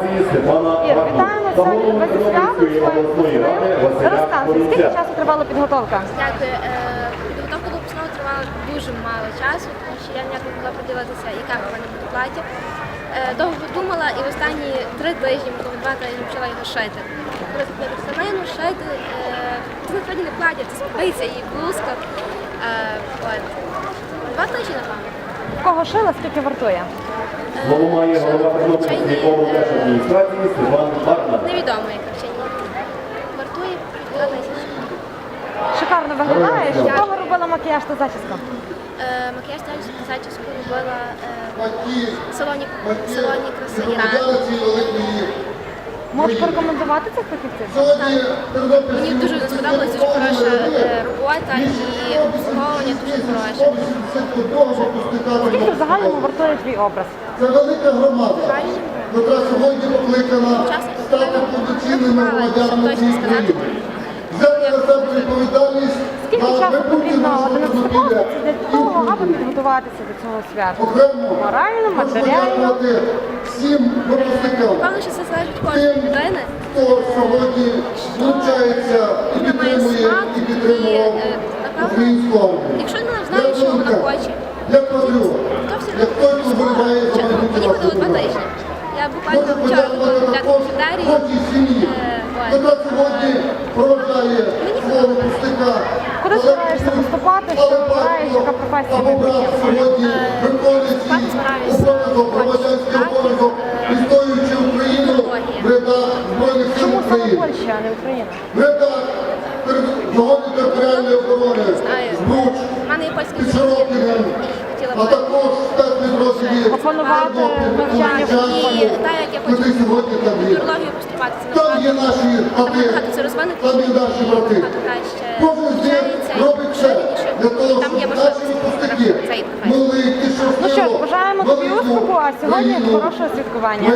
адміністрації Степана вітаємо За сьогодні Тернопільської обласної ради Василя Розказуй, скільки часу тривала підготовка? Дякую. Е, Підготовка до випускного тривала дуже мало часу, тому що я ніяк не могла подивитися, яка в мене буде плаття. Е, Довго думала і в останні три тижні, можливо, два тижні почала його шити. Коли купила тканину, шити. е, Це насправді не плаття, це спиця і блузка. Е, От. Два тижні, напевно. В кого шила, скільки вартує? Слово має голова Тернопільської облдержадміністрації Степан Гарнук. Невідомо, яка вчені. Вартує два тисячі. Шикарно виглядаєш. В кого робила макіяж та зачіску? Е, Макіяж та зачіску робила е, в салоні, в салоні краси Іран. Можеш порекомендувати цих фахівців? Мені дуже сподобалась дуже хороша е, робота і обслуговування дуже хороше. Скільки в загальному вартує твій образ? Це велика громада, яка сьогодні покликана стати я повноцінними громадянами. України. Взяти на себе відповідальність Скільки на часу потрібно нашого автомобіля. для того, аби підготуватися до цього свята? Окремо Морально, хочу матеріально. подякувати всім випускникам, Певно, що це залежить від кожної тим, людини. хто сьогодні долучається і Вона має підтримує, смак і і, підтримував е, напевно, українську армію. Якщо людина знає, що вона хоче, Як патріот, для також кафетерії. кожній сім'ї, Е, от. яка сьогодні проважає свого випускника. Куди збираєшся поступати, що обираєш, яка професія свій Спати збираюся обов'язок, в громадянський Польщі, обов'язок, відстоюючи Україну в рядах Збройних сил Чому саме Польща, а не Україна? В рядах загальної територіальної оборони Знаю. Збруч, У мене є польський і хотіла а б Опанувати навчання І так як я хочу куди сьогодні там є. культурологію поступати, Там є набагато наші брати, набагато там є наші брати. краще Кожен з них і робить все для того, Там є щоб можливості наші випускники цієї професії. Ну що ж, бажаємо тобі успіху, а сьогодні хорошого святкування.